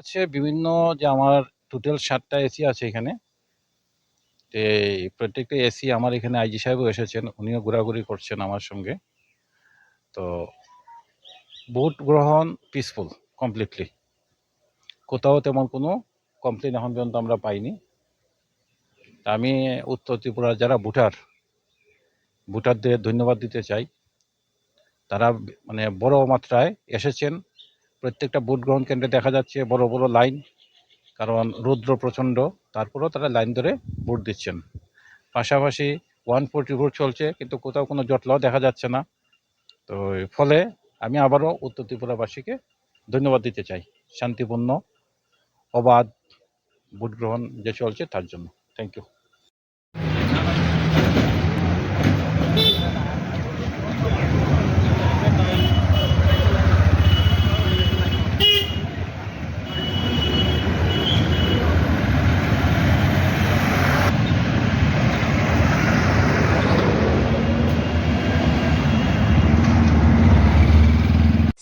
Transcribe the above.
আছে বিভিন্ন যে আমার টোটাল সাতটা এসি আছে এখানে। এই প্রত্যেকটা এসি আমার এখানে আইজি সাহেবও এসেছেন, উনিও ঘোরাঘুরি করছেন আমার সঙ্গে। তো ভোট গ্রহণ পিসফুল কমপ্লিটলি কোথাও তেমন কোনো কমপ্লেন এখন পর্যন্ত আমরা পাইনি। আমি উত্তর ত্রিপুরার যারা ভোটার, ভোটারদের ধন্যবাদ দিতে চাই। তারা মানে বড় মাত্রায় এসেছেন। প্রত্যেকটা ভোট গ্রহণ কেন্দ্রে দেখা যাচ্ছে বড় বড় লাইন, কারণ রৌদ্র প্রচণ্ড, তারপরেও তারা লাইন ধরে ভোট দিচ্ছেন। পাশাপাশি ওয়ান ফোরটি ভোট চলছে, কিন্তু কোথাও কোনো জটলাও দেখা যাচ্ছে না। তো ফলে আমি আবারও উত্তর ত্রিপুরাবাসীকে ধন্যবাদ দিতে চাই। শান্তিপূর্ণ, অবাধ ভোট গ্রহণ যে চলছে তার জন্য। Thank you